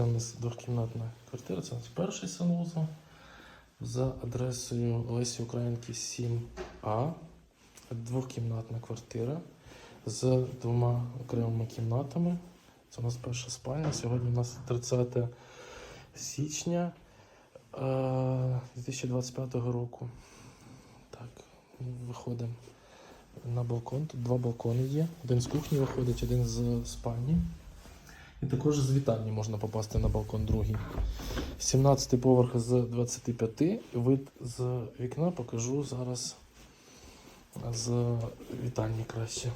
Це у нас двохкімнатна квартира, це у нас перший санвузол за адресою Лесі Українки 7А. Двохкімнатна квартира з двома окремими кімнатами. Це у нас перша спальня. Сьогодні у нас 30 січня е, 2025 року. Так, виходимо на балкон. Тут два балкони є. Один з кухні виходить, один з спальні. І також з вітальні можна попасти на балкон другий. 17 поверх з 25. Вид з вікна покажу зараз з вітальні краще.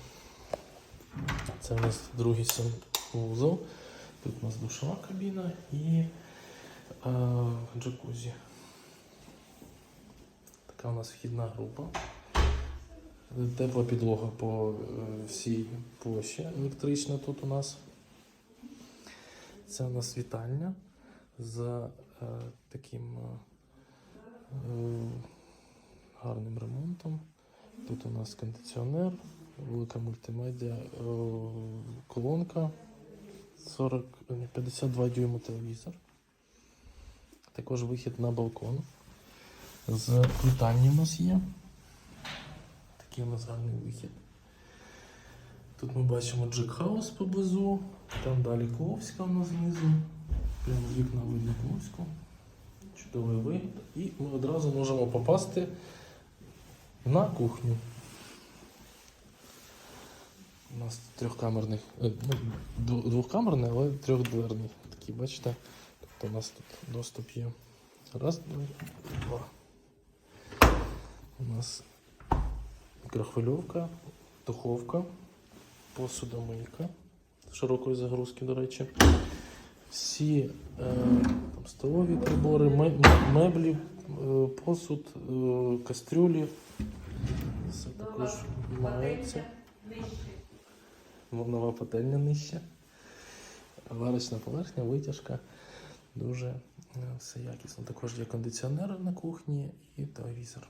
Це у нас другий санвузол. Тут у нас душова кабіна і е, джакузі. Така у нас вхідна група. Тепла підлога по е, всій площі електрична тут у нас. Це у нас вітальня з е, таким е, е, гарним ремонтом. Тут у нас кондиціонер, велика мультимедіа, е, колонка 40, 52 дюйма телевізор. Також вихід на балкон. З вітальні у нас є. Такий у нас гарний вихід. Тут ми бачимо джекхаус поблизу, там далі Кловська у нас знизу. Прямо з вікна видно Кловську. Чудовий вигляд. І ми одразу можемо попасти на кухню. У нас трьохкамерний, е, ну, двохкамерний, але трьохдверний. Такий, бачите? Тобто у нас тут доступ є. Раз, два. У нас мікрохвильовка, духовка, посудомийка широкої загрузки, до речі. Всі е, там, столові прибори, меблі, е, посуд, е, кастрюлі. Все також мається. Нова пательня нижче. Варочна поверхня, витяжка. Дуже е, все якісно. Також є кондиціонер на кухні і телевізор.